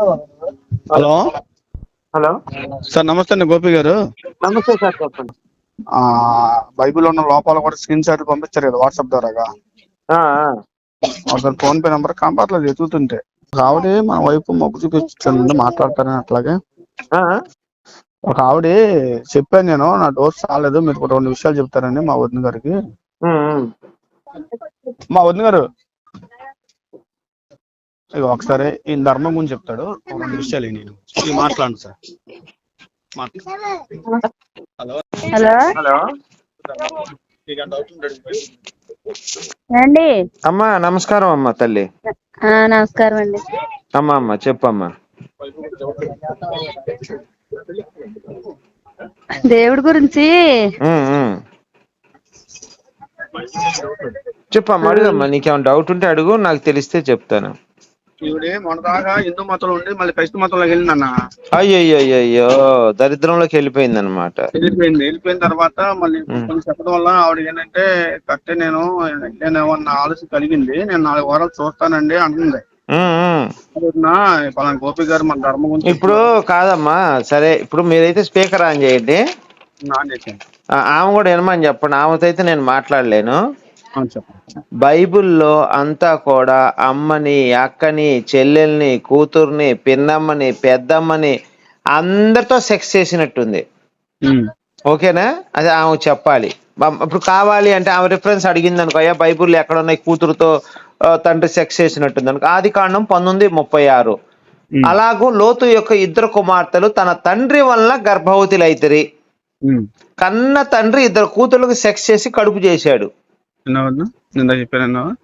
Hello hello sir నమస్తే అండి గోపి గారు. నమస్తే సార్ చెప్పండి. ఆ బైబిల్ ఉన్న లోపాలు కూడా స్క్రీన్ షాట్ పంపించారు కదా వాట్సాప్ ద్వారాగా? ఆ. ఒకసారి ఫోన్ పే నెంబర్ కంపట్లేదు ఒక ఆవిడ మన వైపు మొగ్గు చూపించండి మాట్లాడతారని అట్లాగే. ఒక ఆవిడ చెప్పాను నేను నా డోస్ చాలేదు మీరు రెండు విషయాలు చెప్తారండి మా వదిన గారికి. మా వదిన గారు ఇక ఒకసారి ఈ ధర్మం గురించి చెప్తాడు. ఒక విషయాలు నేను. ఇవి మాట్లాడండి సార్. హలో. హలో. అండి అమ్మా నమస్కారం అమ్మా తల్లి. ఆ, నమస్కారం అండి. అమ్మా అమ్మా చెప్పమ్మా. దేవుడి గురించి. చెప్పమ్మా అడుగమ్మా. నీకేమైనా డౌట్ ఉంటే అడుగు నాకు తెలిస్తే చెప్తాను. ఈవిడే మొన్నదాకా హిందూ మతంలో ఉండి మళ్ళీ క్రైస్తవ మతంలోకి వెళ్ళిందన్న అయ్యయ్యో దరిద్రంలోకి వెళ్ళిపోయింది అనమాట వెళ్ళిపోయింది. వెళ్ళిపోయిన తర్వాత మళ్ళీ. కొన్ని చెప్పడం వల్ల ఆవిడ ఏంటంటే కరెక్టే నేను ఏమన్నా ఆలోచన కలిగింది. నేను నాలుగు వారాలు చూస్తానండి అంటుంది. పలానా గోపి గారు మన ధర్మం ఇప్పుడు కాదమ్మా సరే ఇప్పుడు మీరైతే స్పీకర్ ఆన్ చేయండి. ఆమె కూడా వినమని చెప్పండి. ఆమెతో అయితే నేను మాట్లాడలేను. బైబిల్లో అంతా కూడా అమ్మని అక్కని చెల్లెల్ని కూతుర్ని పిన్నమ్మని పెద్దమ్మని అందరితో సెక్స్ చేసినట్టుంది. ఓకేనా? అది ఆమె చెప్పాలి. ఇప్పుడు కావాలి అంటే ఆమె రిఫరెన్స్ అడిగింది అనుకో అయ్యా బైబిల్ ఎక్కడ ఉన్నాయి కూతురుతో తండ్రి సెక్స్ చేసినట్టుంది అనుకో ఆది కాండం పంతొమ్మిది ముప్పై ఆరు. అలాగూ లోతు యొక్క ఇద్దరు కుమార్తెలు తన తండ్రి వల్ల గర్భవతులైతిరి. కన్న తండ్రి ఇద్దరు కూతుర్లకు సెక్స్ చేసి కడుపు చేశాడు.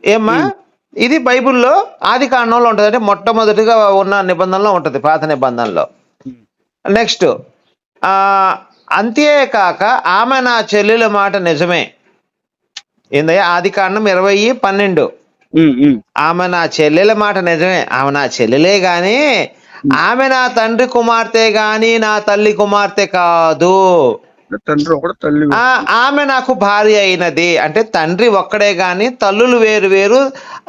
ఏమ్మా? ఇది బైబిల్లో ఆది కాండంలో ఉంటుంది. అంటే మొట్టమొదటిగా ఉన్న నిబంధనలో ఉంటుంది పాత నిబంధనలో. నెక్స్ట్ ఆ అంతేకాక ఆమె నా చెల్లెల మాట నిజమే. ఏందయ్యా? ఆది కాండం ఇరవై పన్నెండు. ఆమె నా చెల్లెల మాట నిజమే. ఆమె నా చెల్లెలే గాని ఆమె నా తండ్రి కుమార్తె గాని నా తల్లి కుమార్తె కాదు. తండ్రి ఒకడు తల్లి ఆ ఆమె నాకు భార్య అయినది. అంటే తండ్రి ఒక్కడే గాని తల్లులు వేరు వేరు.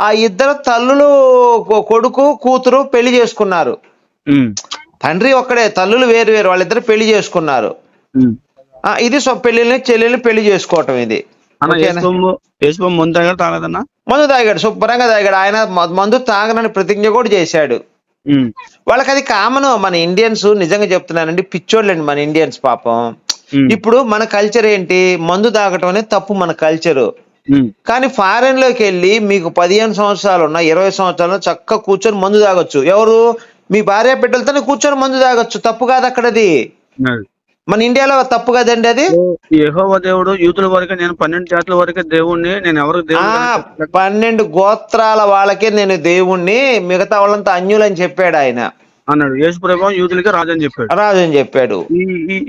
ఆ ఇద్దరు తల్లులు కొడుకు కూతురు పెళ్ళి చేసుకున్నారు. తండ్రి ఒక్కడే తల్లులు వేరు వేరు. వాళ్ళిద్దరు పెళ్ళి చేసుకున్నారు. ఇది సో పెళ్ళిని చెల్లెల్ని పెళ్ళి చేసుకోవటం ఇది. ముందు తాగదన్నా మందు తాగాడు శుభ్రంగా తాగాడు. ఆయన మందు తాగనని ప్రతిజ్ఞ కూడా చేశాడు. వాళ్ళకి అది కామన్. మన ఇండియన్స్ నిజంగా చెప్తున్నానండి పిచ్చోళ్ళండి మన ఇండియన్స్ పాపం. ఇప్పుడు మన కల్చర్ ఏంటి? మందు తాగటం అనేది తప్పు మన కల్చరు మ్. కానీ ఫారెన్లోకి వెళ్ళి మీకు పదిహేను సంవత్సరాలు ఉన్న ఇరవై సంవత్సరాలు చక్కగా కూర్చొని మందు తాగొచ్చు. ఎవరు? మీ భార్య బిడ్డలతోనే కూర్చొని మందు తాగొచ్చు. తప్పు కాదు అక్కడది. అది. మన ఇండియాలో తప్పు కదండి అది? యెహోవా దేవుడు యూతుల వరకే నేను పన్నెండు జాతుల వరకే దేవుణ్ణి నేను ఎవరికి దేవుడు పన్నెండు గోత్రాల వాళ్ళకే నేను దేవుణ్ణి మిగతా వాళ్ళంతా అన్యులని చెప్పాడు ఆయన. అన్నాడు. యేసు ప్రభావం యూతులకి రాజు అని చెప్పాడు. రాజు అని చెప్పాడు.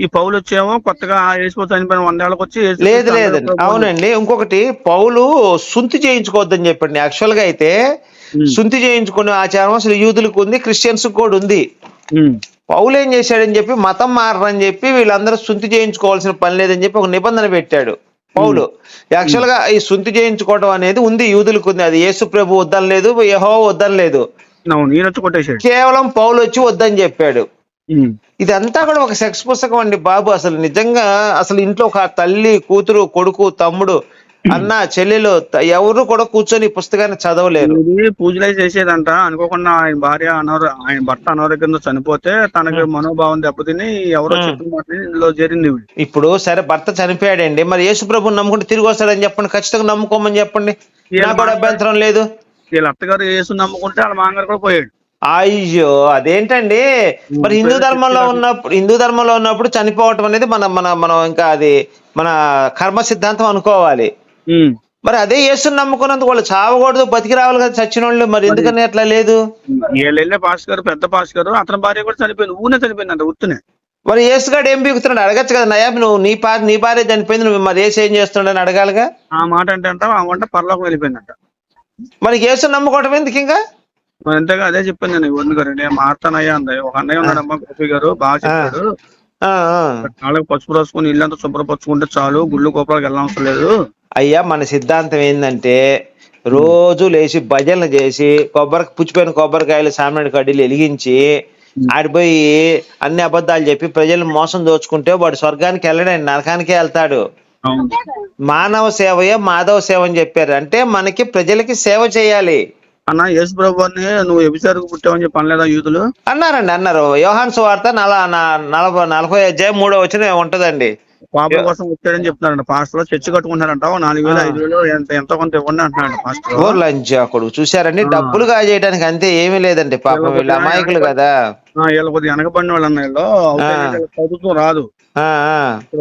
ఈ పౌలు వచ్చేమో కొత్తగా యేసు చనిపోయిన వందేళ్ళకి వచ్చి లేదు లేదండి. అవునండి. ఇంకొకటి పౌలు సుంతి చేయించుకోవద్దని చెప్పండి. యాక్చువల్గా అయితే. సుంతి చేయించుకునే ఆచారం అసలు యూదులకు ఉంది క్రిస్టియన్స్ కూడా ఉంది. పౌలు ఏం చేశాడని చెప్పి మతం మారని చెప్పి వీళ్ళందరూ సుంతి చేయించుకోవాల్సిన పని లేదని చెప్పి ఒక నిబంధన పెట్టాడు పౌలు. యాక్చువల్గా ఈ సుంతి చేయించుకోవడం అనేది ఉంది యూదులకు ఉంది. అది యేసు ప్రభు వద్దనలేదు యహో వద్దనలేదు. అవును ఈయన వచ్చి కొట్టేశాడు. కేవలం పౌలు వచ్చి వద్దని చెప్పాడు. ఇదంతా కూడా ఒక సెక్స్ పుస్తకం అండి బాబు. అసలు నిజంగా అసలు ఇంట్లో ఒక తల్లి కూతురు కొడుకు తమ్ముడు అన్న చెల్లెలు ఎవరు కూడా కూర్చొని ఈ పుస్తకాన్ని చదవలేరు. ఇది పూజలే చేసేదంట. అనుకోకుండా ఆయన భార్య అనారో ఆయన భర్త అనారోగ్యంతో చనిపోతే తనకి మనోభావం దెబ్బతిని ఎవరో. చెప్పిన ఇందులో చేరింది. ఇప్పుడు సరే భర్త చనిపోయాడండి. మరి యేసు ప్రభు నమ్ముకుంటే తిరిగి వస్తాడని చెప్పండి. ఖచ్చితంగా నమ్ముకోమని చెప్పండి. నాకు కూడా అభ్యంతరం లేదు. వీళ్ళ అత్తగారు యేసు నమ్ముకుంటే వాళ్ళ మామగారు కూడా పోయాడు. అయ్యో అదేంటండి? మరి హిందూ ధర్మంలో ఉన్నప్పుడు హిందూ ధర్మంలో ఉన్నప్పుడు చనిపోవటం అనేది మన మన మనం ఇంకా అది మన కర్మ సిద్ధాంతం అనుకోవాలి. మరి అదే యేసుని నమ్ముకున్నందుకు వాళ్ళు చావకూడదు బతికి రావాలి కదా చచ్చిన వాళ్ళు మరి ఎందుకని అట్లా లేదు? వీళ్ళు పాస్ గారు పెద్ద పాస్ గారు అతని భార్య కూడా చనిపోయింది ఊనే చనిపోయింది అంట ఉత్తునే. మరి యేసుగాడు ఏం బీగుతున్నాడు? అడగచ్చు కదా నయా నువ్వు నీ పా నీ భార్య చనిపోయింది నువ్వు మరి యేసు ఏం చేస్తున్నాడు అని అడగాలిగా? ఆ మాట అంటే అంట ఆ వంట పరలోకం వెళ్ళిపోయిందంట. మరి యేసు నమ్ముకోవటం ఎందుకు ఇంకా? ఎంతగా అదే చెప్పింది నేను వదిన గారు. నేను మారుతానయ్యా అంది. ఒక అన్నయ్య ఉన్నాడు అమ్మ గోపి గారు బాగా చెప్పాడు. కాళ్ళకి పసుపు రాసుకుని ఇల్లంతా శుభ్రపరచుకుంటే చాలు. గుళ్ళు గోపురాలకు వెళ్ళవసరం లేదు. అయ్యా మన సిద్ధాంతం ఏంటంటే రోజు లేచి భజనలు చేసి కొబ్బరి పుచ్చిపోయిన కొబ్బరికాయలు సామాన్య కడ్డీలు వెలిగించి ఆడిపోయి అన్ని అబద్ధాలు చెప్పి ప్రజలను మోసం దోచుకుంటే వాడు స్వర్గానికి వెళ్ళడండి నరకానికే వెళ్తాడు. మానవ సేవయే మాధవ సేవ అని చెప్పారు. అంటే మనకి ప్రజలకి సేవ చేయాలి. అన్న యేసు ప్రభు అని నువ్వు ఎబిసారికి పుట్టావని చెప్పి అనలేదా యూతులు అన్నారండి అన్నారు. యోహాన్ సువార్త నల నలభై నలభై అధ్యాయం మూడో వచ్చిన ఉంటదండి. పాపల కోసం వచ్చాడని చెప్తున్నారంట. పాస్టర్ చర్చి కట్టుకుంటున్నారంట. నాలుగు వేలు ఐదు వేలు ఎంత ఎంతో కొంత ఇవ్వండి అంటున్నాడు పాస్టర్. ఓ లంచాకుడు చూసారండి డబ్బులు కాజేయడానికి అంతే ఏమీ లేదండి పాపం. వీళ్ళు అమాయకులు కదా. ఆ, వీళ్ళు కొద్దిగా వెనకబడిన వాళ్ళు అన్న వీళ్ళు చదువుతూ రాదు.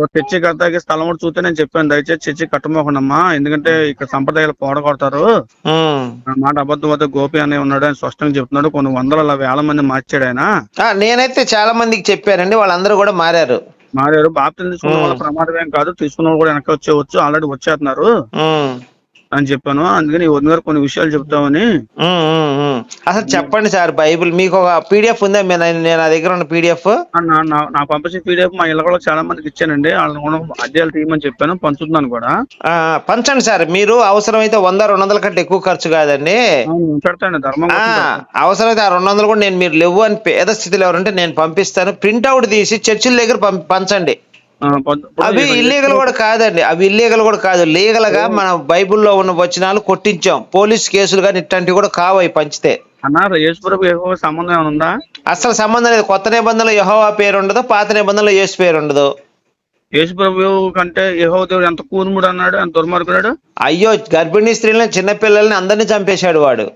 చర్చి కడతాకి స్థలం కూడా చూస్తే నేను చెప్పాను దయచేసి చర్చి కట్టమోకండమ్మా ఎందుకంటే ఇక్కడ సంప్రదాయాలు పోడగొడతారు. మాట అబద్ధం వద్ద గోపి అనే ఉన్నాడు ఆయన స్పష్టంగా చెప్తున్నాడు. కొన్ని వందల వేల మంది మార్చాడు ఆయన. నేనైతే చాలా మందికి చెప్పానండి వాళ్ళందరూ కూడా మారారు. మారారు. బాప్తిని తీసుకున్న వాళ్ళ ప్రమాదం ఏం కాదు. తీసుకున్న వాళ్ళు కూడా వెనక వచ్చేవచ్చు ఆల్రెడీ వచ్చేస్తున్నారు. అని చెప్పాను. అందుకని వదిన గారు కొన్ని విషయాలు చెప్తామని. అసలు చెప్పండి సార్ బైబిల్ మీకు ఒక పీడిఎఫ్ ఉందా? మీ- నేను నా దగ్గర ఉన్న పీడిఎఫ్. ఆ, నా నా- నా పంపించిన పీడిఎఫ్ మా ఇళ్ళ కూడా చాలా మందికి ఇచ్చానండి. వాళ్ళని కూడా అధ్యాయాలు తీయమని చెప్పాను పంచుతున్నాను కూడా. పంచండి సార్. మీరు అవసరమైతే వంద రెండు వందల కంటే ఎక్కువ ఖర్చు కాదండి. అవును, పెడతాను ధర్మం ఆ, కోసం పెడతాను. అవసరమైతే ఆ రెండు వందలు కూడా నేను మీరు లేవు అని పేద స్థితిలో ఎవరంటే నేను పంపిస్తాను. ప్రింట్అవుట్ తీసి చర్చిల దగ్గర పం- పంచండి. అవి ఇల్లీగల్ కూడా కాదండి. అవి ఇల్లీగల్ కూడా కాదు. లీగల్గా మన బైబిల్లో ఉన్న వచనాలు కొట్టించాం. పోలీస్ కేసులు కానీ ఇట్లాంటివి కూడా కావు అవి పంచితే. అన్నారు యేసుప్రభు సంబంధం ఏమైనా ఉందా? అసలు సంబంధం లేదు. కొత్త నిబంధనలో యహోవా పేరు ఉండదు పాత నిబంధనలో యేసు పేరు ఉండదు యేసుప్రభు కంటే యెహోవా దేవుడు ఎంత కూర్ముడు అన్నాడు ఎంత దుర్మార్గుడు అయ్యో గర్భిణీ స్త్రీలను చిన్నపిల్లల్ని అందరినీ చంపేశాడు వాడు.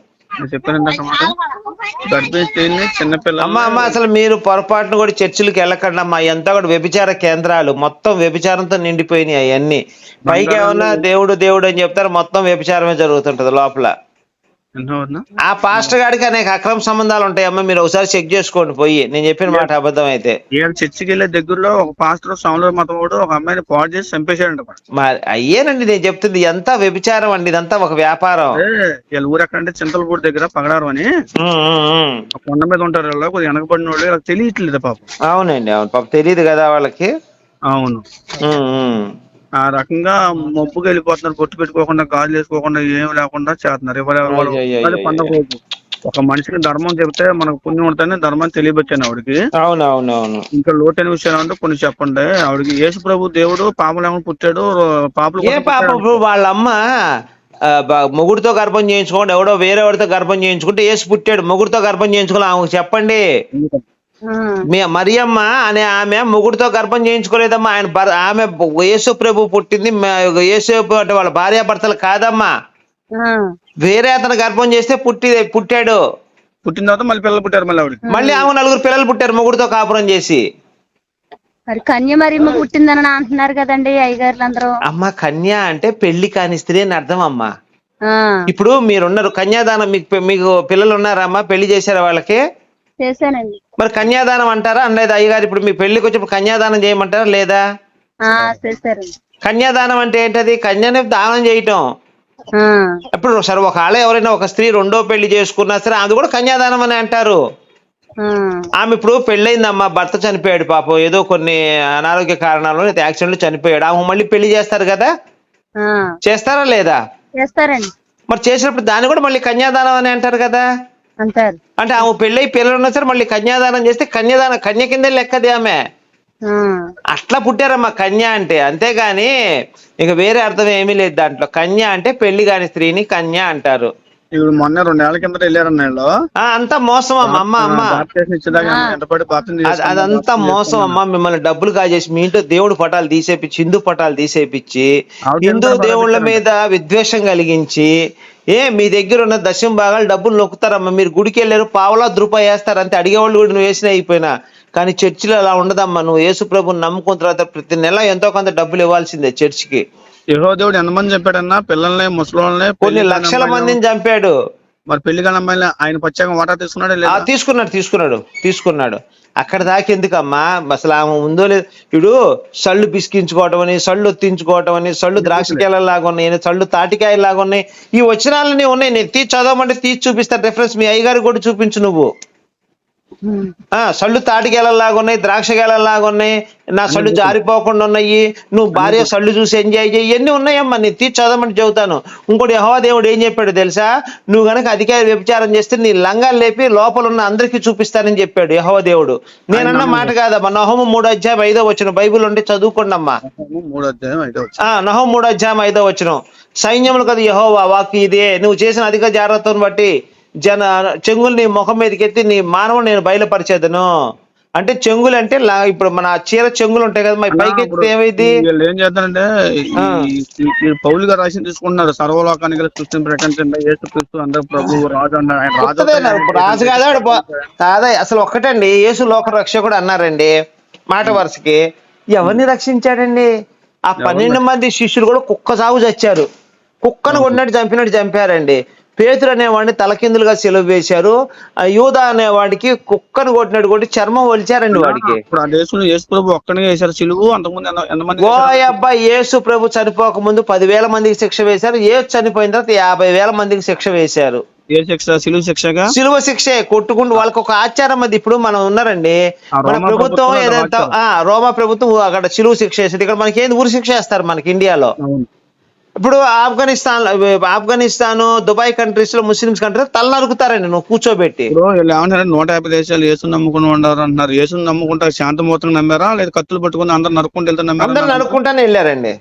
అమ్మ అమ్మ అసలు మీరు పొరపాటును కూడా చర్చిలకు వెళ్ళకండి అమ్మా. ఎంత కూడా వ్యభిచార కేంద్రాలు. మొత్తం వ్యభిచారంతో నిండిపోయినాయి అవన్నీ. పైకి ఏమన్నా దేవుడు దేవుడు అని చెప్తారు మొత్తం వ్యభిచారమే జరుగుతుంటది లోపల. ఆ పాస్టర్ గాడికి అనేక అక్రమ సంబంధాలు ఉంటాయమ్మా మీరు ఒకసారి చెక్ చేసుకోండి పోయి. నేను చెప్పిన మాట అబద్ధం అయితే చర్చికి వెళ్ళే దగ్గరలో ఒక పాస్టర్ సాముల మతవాడు ఒక అమ్మాయిని పాడు చేసి చంపేశాడంట వాడు. మరి అయ్యేనండి నేను చెప్తుంది ఎంత వ్యభిచారం అండి ఇదంతా ఒక వ్యాపారం. వీళ్ళ ఊరు ఎక్కడంటే చింతలపూడి దగ్గర పగడారం అని. కొండ మీద ఉంటారు వీళ్ళు కొద్దిగా వెనకబడిన వాళ్ళు వీళ్ళకి తెలియట్లేదు పాపం. అవునండి అవును పాప తెలియదు కదా వాళ్ళకి. అవును. ఆ రకంగా మబ్బుకి వెళ్ళిపోతున్నారు. పొట్టు పెట్టుకోకుండా గాజులు వేసుకోకుండా ఏం లేకుండా చేస్తున్నారు. ఎవరు పండగ పండుగ రోజు ఒక మనిషికి ధర్మం చెప్తే మనకు పుణ్యం ఉంటుందని ధర్మం తెలియబెట్టాను ఆవిడకి అవునవునవును ఇంకా లోతైన విషయాలు అంటే కొన్ని చెప్పండి ఆవిడకి యేసు ప్రభు దేవుడు పాపలు ఏమైనా పుట్టాడు పాపలు ఏ పాప ఇప్పుడు వాళ్ళ అమ్మ మొగుడితో గర్భం చేయించుకోండి ఎవడో వేరే వాడితో గర్భం చేయించుకుంటే ఏసు పుట్టాడు మొగుడితో గర్భం చేయించుకోవాలి ఆమెకు చెప్పండి మీ మరియమ్మ అనే ఆమె మొగుడితో గర్భం చేయించుకోలేదమ్మా. ఆయన ఆమె యేసు ప్రభు పుట్టింది యేసు అంటే వాళ్ళ భార్యాభర్తలు కాదమ్మా. వేరే అతను గర్భం చేస్తే పుట్టి పుట్టాడు. పుట్టిన తర్వాత మళ్ళీ పిల్లలు పుట్టారు మళ్ళీ మళ్ళీ ఆమె నలుగురు పిల్లలు పుట్టారు మొగుడితో కాపురం చేసి. మరి కన్యమరిమ్మ పుట్టిందని అంటున్నారు కదండి అయ్యగారులు అందరూ అమ్మ కన్య అంటే పెళ్ళి కాని స్త్రీ అని అర్థం అమ్మా. ఇప్పుడు మీరున్నారు కన్యాదానం మీకు మీకు పిల్లలు ఉన్నారా అమ్మా పెళ్ళి చేశారా వాళ్ళకి. చేశానండి. మరి కన్యాదానం అంటారా? అనలేదు అయ్యగారు ఇప్పుడు మీ పెళ్ళికి వచ్చినప్పుడు కన్యాదానం చేయమంటారా లేదా? కన్యాదానం అంటే ఏంటది? కన్యని దానం చేయటం. ఇప్పుడు సరే ఒక ఆళ్ళ ఎవరైనా ఒక స్త్రీ రెండో పెళ్ళి చేసుకున్నా సరే అది కూడా కన్యాదానం అని అంటారు. ఆమె ఇప్పుడు పెళ్ళైందమ్మా భర్త చనిపోయాడు పాపం. ఏదో కొన్ని అనారోగ్య కారణాలు లేదా యాక్సిడెంట్ చనిపోయాడు. ఆమె మళ్ళీ పెళ్ళి చేస్తారు కదా? చేస్తారా లేదా? చేస్తారండి. మరి చేసినప్పుడు దాన్ని కూడా మళ్ళీ కన్యాదానం అని అంటారు కదా? అంటారు అంటే ఆమె పెళ్ళై పిల్లలు ఉన్నా సరే మళ్ళీ కన్యాదానం చేస్తే కన్యాదానం కన్య కిందే లెక్కది ఆమె. అట్లా పుట్టారమ్మా కన్య అంటే. అంతేగాని ఇక వేరే అర్థం ఏమీ లేదు దాంట్లో. కన్య అంటే పెళ్ళి కాని స్త్రీని కన్య అంటారు. ఇప్పుడు మొన్న రెండేళ్ళ కిందట వెళ్ళారన్న వీళ్ళు. ఆ అంతా మోసం అమ్మ అమ్మ అమ్మ. అదంతా మోసం. అమ్మా. మిమ్మల్ని డబ్బులు కాజేసి మీ ఇంట్లో దేవుడు పటాలు తీసేపించి హిందూ పటాలు తీసేపించి హిందూ దేవుళ్ళ మీద విద్వేషం కలిగించి ఏ మీ దగ్గర ఉన్న దశం భాగాలు డబ్బులు నొక్కుతారమ్మా. మీరు గుడికి వెళ్ళారు పావలా వేస్తారు అంతే. అడిగేవాళ్ళు కూడా నువ్వు వేసిన అయిపోయినా. కానీ చర్చిలో అలా ఉండదమ్మా. నువ్వు యేసు ప్రభుని నమ్ముకున్న తర్వాత ప్రతి నెల ఎంతో కొంత డబ్బులు ఇవ్వాల్సిందే చర్చికి. యెహోవా దేవుడు ఎంతమంది చెప్పాడన్నా పిల్లల్ని ముసలోళ్ళని కొన్ని లక్షల మందిని చంపాడు. మరి పెళ్ళి కాని అమ్మాయిని ఆయన ప్రత్యేకంగా వాటా తీసుకున్నాడా లేదా? తీసుకున్నాడు తీసుకున్నాడు తీసుకున్నాడు. అక్కడ దాకా ఎందుకమ్మా? అసలు ఆమె ఉందో లేదు? ఇప్పుడు సళ్ళు పిసికించుకోవటం అని సళ్ళు ఒత్తించుకోవటం అని సళ్ళు ద్రాక్షకాయలాగా ఉన్నాయి సళ్ళు తాటికాయలాగా ఉన్నాయి. ఈ వచనాలన్నీ ఉన్నాయి. నేను తీసి చదవమంటే తీసి చూపిస్తా. రెఫరెన్స్ మీ అయ్యగారికి కూడా చూపించు నువ్వు. ఆ సళ్ళు తాటికేలలాగా ఉన్నాయి ద్రాక్ష గేలలాగా ఉన్నాయి నా సళ్ళు జారిపోకుండా ఉన్నాయి నువ్వు భార్య సళ్ళు చూసి ఎంజాయ్ చేయి ఇవన్నీ ఉన్నాయమ్మా నేను తీర్చి చదవమని చెబుతాను. ఇంకోటి యహోవా దేవుడు ఏం చెప్పాడు తెలుసా? నువ్వు గనక అధికారి వ్యభిచారం చేస్తే నీ లంగాలు లేపి లోపల ఉన్న అందరికీ చూపిస్తానని చెప్పాడు యహోవా దేవుడు. నేనన్న మాట కాదమ్మా నహోము మూడు అధ్యాయం ఐదో వచ్చిన బైబిల్ ఉంటే చదువుకోండమ్మా. మూడో అధ్యాయం అయితే వచ్చి ఆ నహం మూడు అధ్యాయం ఐదో వచ్చిన సైన్యములు కదా యహోవా వాక్కు ఇదే. నువ్వు చేసిన అధిక జాగ్రత్తను బట్టి జన చెంగులు నీ ముఖం మీదకి ఎత్తి నీ మానవుడు నేను బయలుపరిచేదను. అంటే చెంగులు అంటే ఇప్పుడు మన చీర చెంగులు ఉంటాయి కదా మరి పైకి ఎత్తితే ఏమైంది ఏం ఈ పౌలు గారు రాసి తీసుకుంటున్నారు సర్వలోకానికి సృష్టిని ప్రకటించండి యేసు క్రీస్తు అందరు ప్రభు రాజు రాజు కాదా కాదా అసలు ఒక్కటండి యేసు లోక రక్షకుడు అన్నారండి మాట వరుసకి. ఎవరిని రక్షించాడండి? ఆ పన్నెండు మంది శిష్యులు కూడా కుక్క సాగు చచ్చారు. కుక్కను కొట్టినట్టు చంపినట్టు చంపారండి. పేతురు అనేవాడిని తలకిందులుగా సెలవు వేశారు. యూదా అనేవాడికి కుక్కను కొట్టినట్టు కొట్టి చర్మం ఒలిచారండి వాడికి. యేసు ప్రభు వేశారు. సిలువు అంతకుముందు ఓ? అబ్బాయి యేసు ప్రభు చనిపోక ముందు పదివేల మందికి శిక్ష వేశారు. యేసు చనిపోయిన తర్వాత యాభై వేల మందికి శిక్ష వేశారు. సిలువు శిక్షే. కొట్టుకుంటూ వాళ్ళకి ఒక ఆచారం అది. ఇప్పుడు మనం ఉన్నారండి. మన ప్రభుత్వం ఏదైతే రోమా ప్రభుత్వం అక్కడ సిలువ శిక్ష వేసింది. ఇక్కడ మనకి ఏంది? ఊరి శిక్ష వేస్తారు మనకి ఇండియాలో. ఇప్పుడు ఆఫ్ఘనిస్తాన్ ఆఫ్ఘనిస్తాన్ దుబాయ్ కంట్రీస్లో ముస్లిమ్స్ కంట్రీస్ తల నరుకుతారండి నువ్వు కూర్చోబెట్టి. ఏమంటారు నూట యాభై దేశాలు యేసు నమ్ముకుని ఉన్నారు అంటున్నారు. యేసు నమ్ముకుంటా శాంతమూర్తిని నమ్మారా? లేదా కత్తులు పట్టుకుని అందరు నరుక్కుంటూ వెళ్తే అందరు నమ్మారా నరుక్కుంటానే వెళ్ళారండి.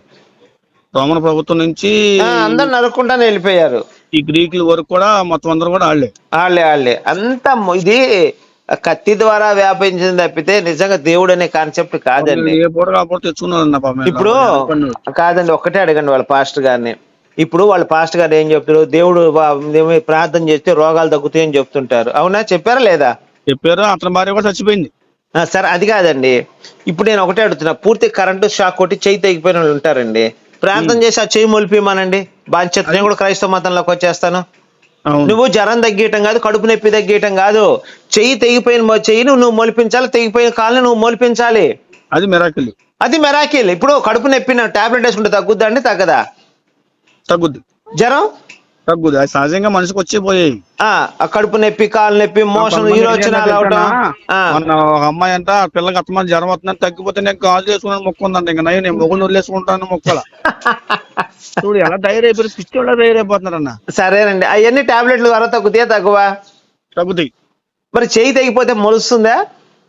రోమన్ ప్రభుత్వం నుంచి అందరు నరుక్కుంటానే వెళ్ళిపోయారు. ఈ గ్రీకుల వరకు కూడా మొత్తం అందరూ కూడా వాళ్ళే వాళ్ళే వాళ్ళే అంత ఇది కత్తి ద్వారా వ్యాపించింది తప్పితే నిజంగా దేవుడు అనే కాన్సెప్ట్ కాదండి. ఇప్పుడు కాదండి ఒక్కటే అడగండి వాళ్ళ పాస్టర్ గారిని. ఇప్పుడు వాళ్ళ పాస్టర్ గారు ఏం చెప్తారు? దేవుడు ప్రార్థన చేస్తే రోగాలు తగ్గుతాయని చెప్తుంటారు. అవునా? చెప్పారా లేదా? చెప్పారు అతని భార్య కూడా చచ్చిపోయింది. సరే అది కాదండి. ఇప్పుడు నేను ఒకటే అడుగుతున్నా పూర్తి కరెంటు షాక్ కొట్టి చెయ్యి తెగిపోయిన వాళ్ళు ఉంటారండి. ప్రార్థన చేసి ఆ చెయ్యి మొలిపిమానండి బాధ్యత నేను కూడా క్రైస్తవ మతంలోకి వచ్చేస్తాను. నువ్వు జ్వరం తగ్గేయటం కాదు కడుపు నొప్పి తగ్గేయటం కాదు. చెయ్యి తెగిపోయిన చెయ్యి నువ్వు నువ్వు మొలిపించాలి తెగిపోయిన కాళ్ళని నువ్వు మొలిపించాలి. అది మెరాకిల్ అది మెరాకిల్ ఇప్పుడు కడుపు నొప్పి టాబ్లెట్ వేసుకుంటే తగ్గుద్దా అండి? తగ్గదా? తగ్గుద్ది. జ్వరం? తగ్గుద్ది అది సహజంగా మనిషికి వచ్చి పోయాయి కడుపు నొప్పి కాలు నొప్పి మోషన్ మొన్న ఒక అమ్మాయి అంట పిల్లకి అత్తమంది జ్వరం వస్తుందని తగ్గిపోతే నేను గాజు వేసుకున్నాను మొక్కు ఉందంట. ఇంకా నయ్యి నేను మొగ్గులు వదిలేసుకుంటాను మొక్కల చూడు ఎలా అయిపోయి పిచ్చి వాళ్ళ అయిపోతున్నారన్న సరేనండి. అవన్నీ టాబ్లెట్లు ద్వారా తగ్గుతాయా తక్కువ తగ్గుతాయి. మరి చెయ్యి తెగిపోతే మొలుస్తుందా?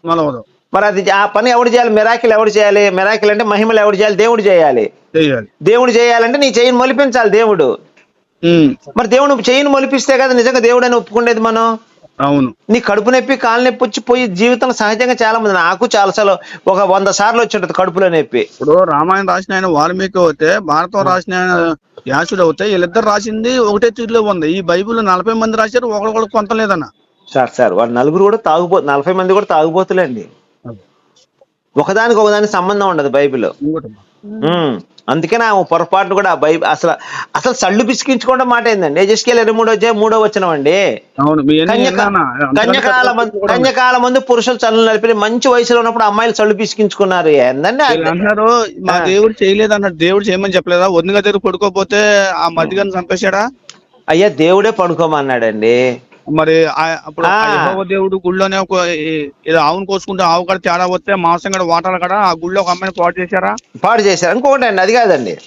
మలవదు. మరి అది ఆ పని ఎవడు చేయాలి? మిరాకిల్ ఎవడు చేయాలి? మిరాకిల్ అంటే మహిమలు ఎవడు చేయాలి? దేవుడు చేయాలి. చేయాలి. దేవుడు చేయాలంటే నీ చెయ్యిని మొలిపించాలి దేవుడు. మరి దేవుడు చెయ్యిని మొలిపిస్తే కదా నిజంగా దేవుడు అని ఒప్పుకునేది మనం? అవును. నీ కడుపు నొప్పి కాలు నొప్పి వచ్చి పోయి జీవితంలో సహజంగా చాలా మంది నాకు చాలా సార్లు ఒక వంద సార్లు వచ్చి ఉంటుంది కడుపులో నొప్పి. ఇప్పుడు రామాయణం రాసిన ఆయన వాల్మీకి అవుతే భారతం రాసిన ఆయన వ్యాసుడు అవుతే వీళ్ళిద్దరు రాసింది ఒకటే తీరులో ఉంది. ఈ బైబిల్ నలభై మంది రాశారు ఒకడు కూడా కొంత లేదన్న సార్ సార్ వాళ్ళు నలుగురు కూడా తాగుబో నలభై మంది కూడా తాగుబోతులేండి. ఒకదానికి ఒకదానికి సంబంధం ఉండదు బైబిల్. అందుకే నా పొరపాటు కూడా బైబిల్ అసలు అసలు సళ్ళు పిసికించుకోవడం మాట ఏందండి? ఇరవై మూడో వచ్చే మూడో వచ్చిన అండి. కన్యకాల. కన్యకాల మంది పురుషులు చల్లు నలిపి మంచి వయసులో ఉన్నప్పుడు అమ్మాయిలు చళ్ళు పిసికించుకున్నారు. ఏందండి? అంటున్నారు మా. దేవుడు చేయలేదు అన్నాడు. దేవుడు చేయమని చెప్పలేదా? వదిన దగ్గర పడుకోపోతే ఆ మధ్యగాన్ని చంపేశాడా? అయ్యా దేవుడే పడుకోమన్నాడండి. మరి ఆ- అప్పుడు. యెహోవా దేవుడు గుళ్ళోనే ఒక ఏదో ఆవును కోసుకుంటే ఆవు కూడా తేడా వస్తే మాంసం కూడా వాటాలు కూడా ఆ గుళ్ళో ఒక అమ్మాయిని పాటు చేశారా? పాడు చేశారు. ఇంకొకటి అండి అది కాదండి.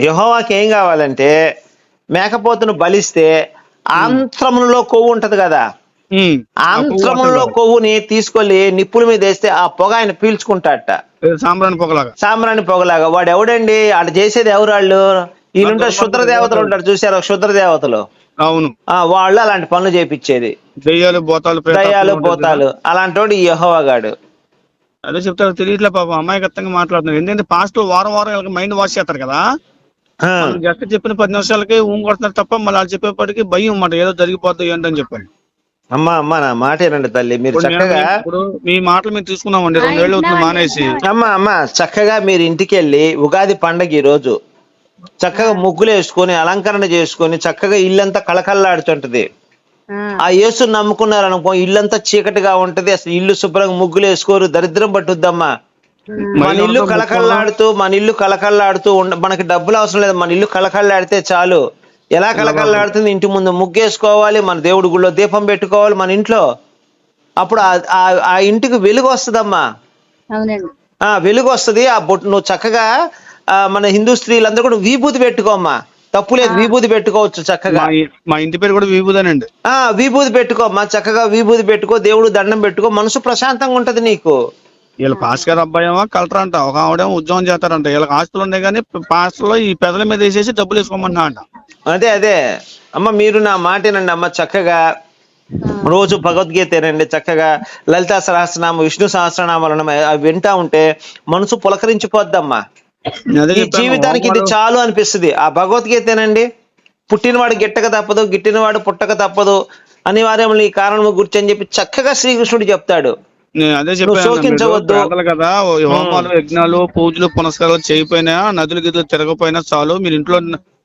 యహోవాకి ఏం కావాలంటే మేకపోతును బలిస్తే ఆంత్రములో కొవ్వు ఉంటది కదా. ఉమ్. ఆ పువ్వు ఆంత్రములో వాసన కొవ్వుని తీసుకెళ్ళి నిప్పుల మీద వేస్తే ఆ పొగ ఆయన పీల్చుకుంటాడట. ఏదో సాంబ్రాణి పొగలాగా. సాంబ్రాణి పొగలాగా. వాడు ఎవడండి? ఆడ చేసేది ఎవరు వాళ్ళు? వీళ్ళుంటారు శుద్ర దేవతలు ఉంటారు చూసారు శుద్ర దేవతలు? అవును. ఆ వాళ్ళు అలాంటి పనులు చేపించేది. దెయ్యాలు బోతాలు దయ్యాలు పోతాలు అలాంటి వాడు ఈ యహోవాగాడు. అదే చెప్తారు తెలియట్లే పాపం. అమాయకత్వంగా మాట్లాడుతున్నారు ఎందుకంటే పాస్ట్ వారం వారం వీళ్ళకి మైండ్ వాష్ చేస్తారు కదా. జస్ట్ చెప్పిన పది నిమిషాలకి ఊం కొడుతున్నారు తప్ప మళ్ళీ వాళ్ళు చెప్పేప్పటికి భయం అన్నమాట. ఏదో జరిగిపోతుంది ఏంటని చెప్పండి అమ్మా అమ్మా నా మాట ఏనండి తల్లి. మీరు చక్కగా ఇప్పుడు మీ మాటలు మేము తీసుకున్నామండి. రెండేళ్ళు అవుతుంది మానేసి. అమ్మా అమ్మా చక్కగా మీరు ఇంటికి వెళ్ళి ఉగాది పండగ ఈ రోజు చక్కగా ముగ్గులు వేసుకొని అలంకరణ చేసుకొని చక్కగా ఇల్లంతా కళకళలాడుతుంటది. ఆ, ఆ యేసు నమ్ముకున్నారు అనుకో ఇల్లంతా చీకటిగా ఉంటది. అసలు ఇల్లు శుభ్రంగా ముగ్గులు వేసుకోరు. దరిద్రం పట్టుద్దమ్మా. మన ఇల్లు కళకళలాడుతూ మన ఇల్లు కళకళలాడుతూ ఉండ మనకి డబ్బులు అవసరం లేదు. మన ఇల్లు కళకళలాడితే చాలు. ఎలా కళకళలాడుతుంది? ఇంటి ముందు ముగ్గేసుకోవాలి మన దేవుడి గుళ్ళో దీపం పెట్టుకోవాలి మన ఇంట్లో. అప్పుడు ఆ- ఇంటికి వెలుగు వస్తుందమ్మా. అవునండి. ఆ వెలుగు వస్తుంది. ఆ బొట్టు నువ్వు చక్కగా మన హిందూ స్త్రీలందరూ కూడా విభూతి పెట్టుకోమ్మా. తప్పు లేదు విభూతి పెట్టుకోవచ్చు చక్కగా. మా ఇంటి పేరు కూడా విభూదేనండి ఆ విభూతి పెట్టుకోమ్మా చక్కగా విభూతి పెట్టుకో దేవుడు దండం పెట్టుకో మనసు ప్రశాంతంగా ఉంటది నీకు. వీళ్ళ పాస్ గారు అబ్బాయి ఏమో కలెక్టర్ అంట ఒక ఆవిడేమో ఉద్యోగం చేస్తారంట. వీళ్ళకి ఆస్తులు ఉన్నాయి కానీ పాస్టర్లో ఈ పెదల మీద వేసేసి డబ్బులు వేసుకోమన్నా అంట. అదే అదే. అమ్మ మీరు నా మాటేనండి అమ్మ చక్కగా. రోజు భగవద్గీత వినండి చక్కగా. లలితా సహస్రనామ విష్ణు సహస్రనామాలను అవి వింటా ఉంటే మనసు పులకరించిపోద్దమ్మా. ఈ జీవితానికి ఇది చాలు అనిపిస్తుంది. ఆ భగవద్గీత ఏనండి? పుట్టినవాడు గిట్టక తప్పదు గిట్టినవాడు పుట్టక తప్పదు అనివార్యములు ఈ కారణము గుర్చి అని చెప్పి చక్కగా శ్రీకృష్ణుడు చెప్తాడు. నేను అదే చెప్పాను కదా హోమాలు యజ్ఞాలు పూజలు పునస్కారాలు చేయకపోయినా నదులు గిదులు తిరగపోయినా చాలు. మీరు ఇంట్లో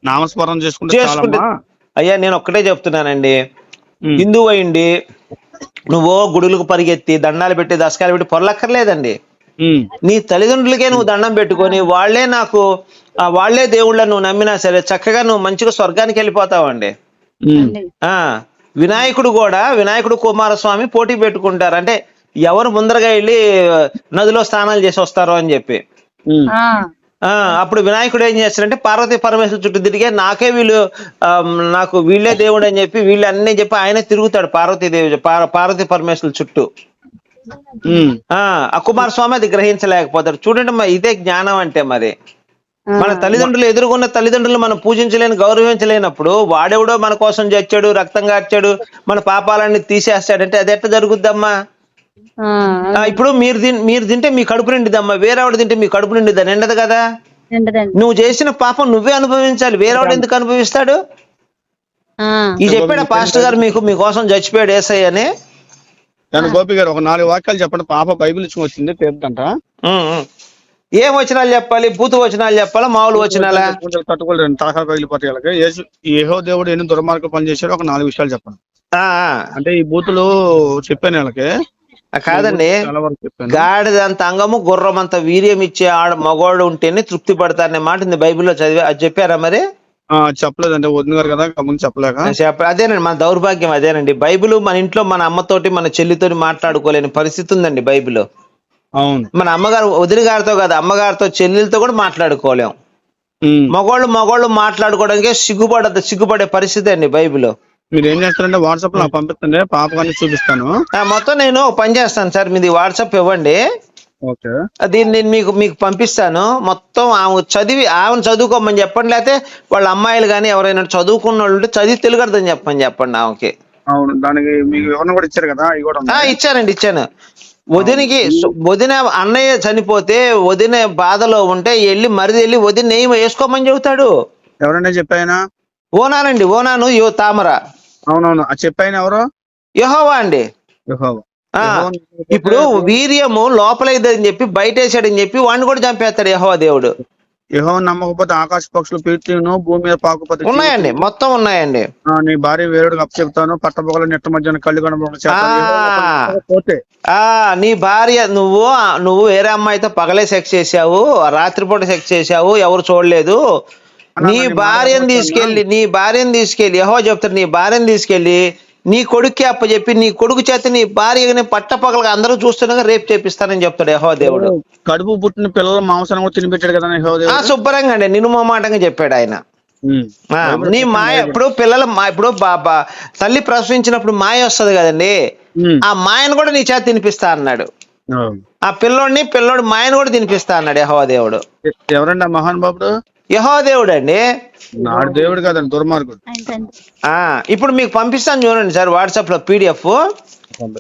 నామస్మరణ చేసుకుంటే అయ్యా నేను ఒక్కటే చెప్తున్నానండి. హిందువు అయిండి నువ్వు గుడులకు పరిగెత్తి దండాలు పెట్టి దశకాలు పెట్టి పొరలక్కర్లేదండి. నీ తల్లిదండ్రులకే నువ్వు దండం పెట్టుకొని వాళ్ళే నాకు ఆ, వాళ్ళే దేవుళ్ళని నువ్వు నమ్మినా సరే చక్కగా నువ్వు మంచిగా స్వర్గానికి వెళ్ళిపోతావండి. ఆ వినాయకుడు కూడా వినాయకుడు కుమారస్వామి పోటీ పెట్టుకుంటారు. అంటే ఎవరు ముందరగా వెళ్ళి నదిలో స్నానాలు చేసి వస్తారో అని చెప్పి. అప్పుడు వినాయకుడు ఏం చేస్తాడంటే పార్వతీ పరమేశ్వర చుట్టూ తిరిగే నాకే వీళ్ళు ఆ, నాకు వీళ్ళే దేవుడు అని చెప్పి వీళ్ళు అన్నీ చెప్పి ఆయనే తిరుగుతాడు పార్వతీదేవి పార్- పార్వతీ పరమేశ్వరుల చుట్టూ. ఆ కుమారస్వామి అది గ్రహించలేకపోతాడు చూడండి ఇదే జ్ఞానం అంటే మరి. మన తల్లిదండ్రులు ఎదుర్కొన్న తల్లిదండ్రులు మనం పూజించలేని గౌరవించలేనప్పుడు వాడెవడో మన కోసం చచ్చాడు రక్తం కార్చాడు మన పాపాలన్నీ తీసేస్తాడంటే అది ఎట్లా జరుగుద్దమ్మా? ఇప్పుడు మీరు మీరు తింటే మీ కడుపు నిండిదమ్మా. వేరేవాడు తింటే మీ కడుపు నిండిద్దా నిండదు కదా. నువ్వు చేసిన పాపం నువ్వే అనుభవించాలి. వేరేవాడు ఎందుకు అనుభవిస్తాడు? ఈ చెప్పాడు పాస్టర్ గారు మీకు మీకోసం చచ్చిపోయాడు ఏసై అని. కానీ గోపి గారు ఒక నాలుగు వాక్యాలు చెప్పండి. పాప బైబిల్ ఇచ్చి వచ్చింది ఉం. ఏం వచనాలు చెప్పాలి? బూతు వచనాలు చెప్పాలా? మామూలు వచనాలా? తట్టుకోలేరు. తలకాయ పగిలిపోతాయి వాళ్ళకి యేసు ఏహో దేవుడు ఎన్ని దుర్మార్గం పని చేశాడో ఒక నాలుగు విషయాలు చెప్పండి. అంటే ఈ బూతులు చెప్పాను వీళ్ళకి. ఆ, కాదండి. గాడిదంత అంగము గుర్రం అంత వీర్యం ఇచ్చే ఆడ మగవాడు ఉంటేనే తృప్తి పడతారనే మాట బైబిల్లో చదివి అది చెప్పారా మరి? చెప్పలేదండి. వదిన గారు కదా ముందు చెప్పలేక. చెప్ప అదేనండి మన దౌర్భాగ్యం అదేనండి. బైబిల్ మన ఇంట్లో మన అమ్మతోటి మన చెల్లితోటి మాట్లాడుకోలేని పరిస్థితి ఉందండి బైబిల్. అవును. మన అమ్మగారు వదిన గారితో కాదు అమ్మగారితో చెల్లెలతో కూడా మాట్లాడుకోలేం. ఉమ్. మగవాళ్ళు మగవాళ్ళు మాట్లాడుకోవడానికి సిగ్గుపడ సిగ్గుపడే పరిస్థితి అండి బైబిల్. మీరు ఏం చేస్తారంటే వాట్సాప్లో నాకు పంపిస్తుంది పాప కానీ చూపిస్తాను మొత్తం నేను పని చేస్తాను సార్ మీది వాట్సాప్ ఇవ్వండి. దీన్ని నేను మీకు మీకు పంపిస్తాను. మొత్తం ఆమె చదివి ఆమెను చదువుకోమని చెప్పండి లేకపోతే వాళ్ళ అమ్మాయిలు కానీ ఎవరైనా చదువుకున్న వాళ్ళు ఉంటే చదివి తెలుగడదని చెప్పని చెప్పండి ఆమెకి. అవును దానికి మీకు వివరణ కూడా ఇచ్చారు కదా కూడా. ఇచ్చానండి ఇచ్చాను. వదినికి వదిన అన్నయ్య చనిపోతే వదిన బాధలో ఉంటే వెళ్ళి మరిది వెళ్ళి వదిన నెయ్యి వేసుకోమని చెబుతాడు. ఎవరైనా చెప్పాయన? ఓనానండి ఓనాను యో తామర. అవునవును చెప్పాయన ఎవరు? యహోవా అండి. యెహోవా. ఇప్పుడు వీర్యము లోపలైందని చెప్పి బయట వేసాడని చెప్పి వాడిని కూడా చంపేస్తాడు యహోవా దేవుడు. యెహోవా నమ్మకపోతే ఆకాశ పక్షులు పీర్తిను భూమి మీద పాకుపతి ఉన్నాయండి మొత్తం ఉన్నాయండి. నీ భార్య వేరుడు అప్పు చెప్తాను పట్టపగల నెట్ట మధ్యాహ్నం కళ్ళు కనబడ ఆ. నీ భార్య నువ్వు నువ్వు వేరే అమ్మాయితో పగలే సెక్స్ చేశావు రాత్రిపూట సెక్స్ చేశావు ఎవరు చూడలేదు. నీ భార్యను తీసుకెళ్ళి నీ భార్యను తీసుకెళ్ళి యహో చెప్తారు నీ భార్యను తీసుకెళ్ళి నీ కొడుక్కి అప్పచెప్పి నీ కొడుకు చేత నీ భార్యని పట్టపగలగా అందరూ చూస్తుండగా రేపు చేపిస్తానని చెప్తాడు యహో దేవుడు. కడుపు పుట్టిన పిల్లల మాంసాన్ని కూడా తినిపెట్టాడు కదా. శుభ్రంగా అండి నినుమమాటంగా చెప్పాడు ఆయన. నీ మాయ ఇప్పుడు పిల్లల మా ఇప్పుడు బాబా తల్లి ప్రసవించినప్పుడు మాయ వస్తది కదండి. ఆ మాయను కూడా నీ చేత తినిపిస్తా అన్నాడు. ఆ పిల్లోడిని పిల్లోడి మాయను కూడా తినిపిస్తా అన్నాడు యహో దేవుడు. ఎ- ఎవరండి ఆ మహాన్ బాబుడు యహో దేవుడు అండి నాడు దేవుడు కాదండి దుర్మార్గుడు. ఇప్పుడు మీకు పంపిస్తాను చూడండి సార్ వాట్సాప్లో పీడిఎఫ్.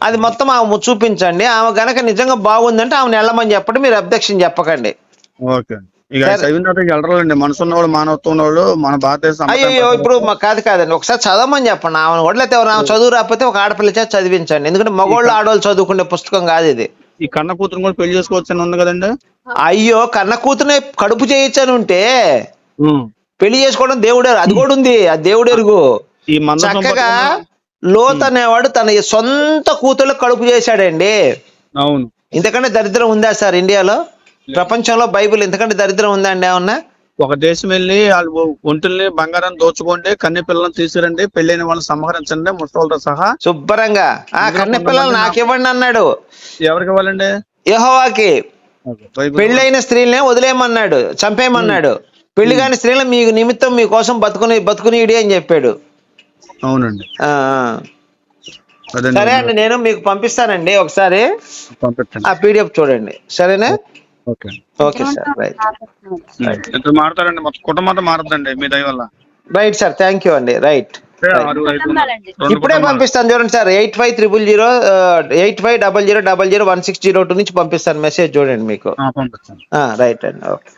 అది మొత్తం ఆమె చూపించండి. ఆమె గనక నిజంగా బాగుందంటే ఆమెను వెళ్ళమని చెప్పండి మీరు అబ్జెక్షన్ చెప్పకండి. ఓకే. ఇక సరే. చదివిన తర్వాత వెళ్ళరండి. మనసు ఉన్నవాడు మానవత్వం ఉన్నవాడు మన భారతదేశం అయ్యో ఇప్పుడు మా- కాదు కాదండి. ఒకసారి చదవమని చెప్పండి. ఆమెను వడలేతే ఎవరు ఆమె చదువు రాకపోతే ఒక ఆడపిల్ల చేత చదివించండి. ఎందుకంటే మగోళ్ళు ఆడవాళ్ళు చదువుకునే పుస్తకం కాదు ఇది. ఈ కన్న కూతురు కూడా పెళ్ళి చేసుకోవచ్చు అని ఉంది కదండి? అయ్యో కన్న కూతునే కడుపు చేయొచ్చని ఉంటే. పెళ్ళి చేసుకోవడం దేవుడే అది కూడా ఉంది అది దేవుడెరుగు ఈ మంద చక్కగా లోత్ అనేవాడు తన సొంత కూతురు కడుపు చేశాడండి. అవును. ఇంతకంటే దరిద్రం ఉందా సార్ ఇండియాలో? ప్రపంచంలో బైబిల్ ఇంతకంటే దరిద్రం ఉందా అండి ఏమన్నా? ఒక దేశం వెళ్ళి వాళ్ళు ఒంటుల్ని బంగారం దోచుకోండి కన్నె పిల్లలను తీసుకురండి పెళ్ళైన వాళ్ళని సంహరించండి ముసలితో సహా. శుభ్రంగా. ఆ కన్నె పిల్లలు నాకు ఇవ్వండి అన్నాడు. ఎవరికి ఇవ్వాలండి? యెహోవాకి. పెళ్ళైన స్త్రీలనే వదిలేయమన్నాడు చంపేయమన్నాడు. పెళ్ళి కాని స్త్రీలు మీ నిమిత్తం మీకోసం బతుకుని బతుకునీడి అని చెప్పాడు. అవునండి. సరే అండి నేను మీకు పంపిస్తానండి ఒకసారి. ఆ పీడిఎఫ్ చూడండి. సరేనా? ఓకే. Okay sir right. ఇద్దరు మారుతారండి మొత్తం కుటుంబంతో మారద్దండి మీ దయ వల్ల. రైట్ సార్ థ్యాంక్ యూ అండి రైట్. ఆరు ఐదు రెండు ఇప్పుడే కుటుంబాలు. పంపిస్తాను చూడండి sir eight five triple zero eight five double zero double zero one six zero two నుంచి పంపిస్తాను మెసేజ్ చూడండి మీకు. ఆ, రైట్ అండి ఓకే.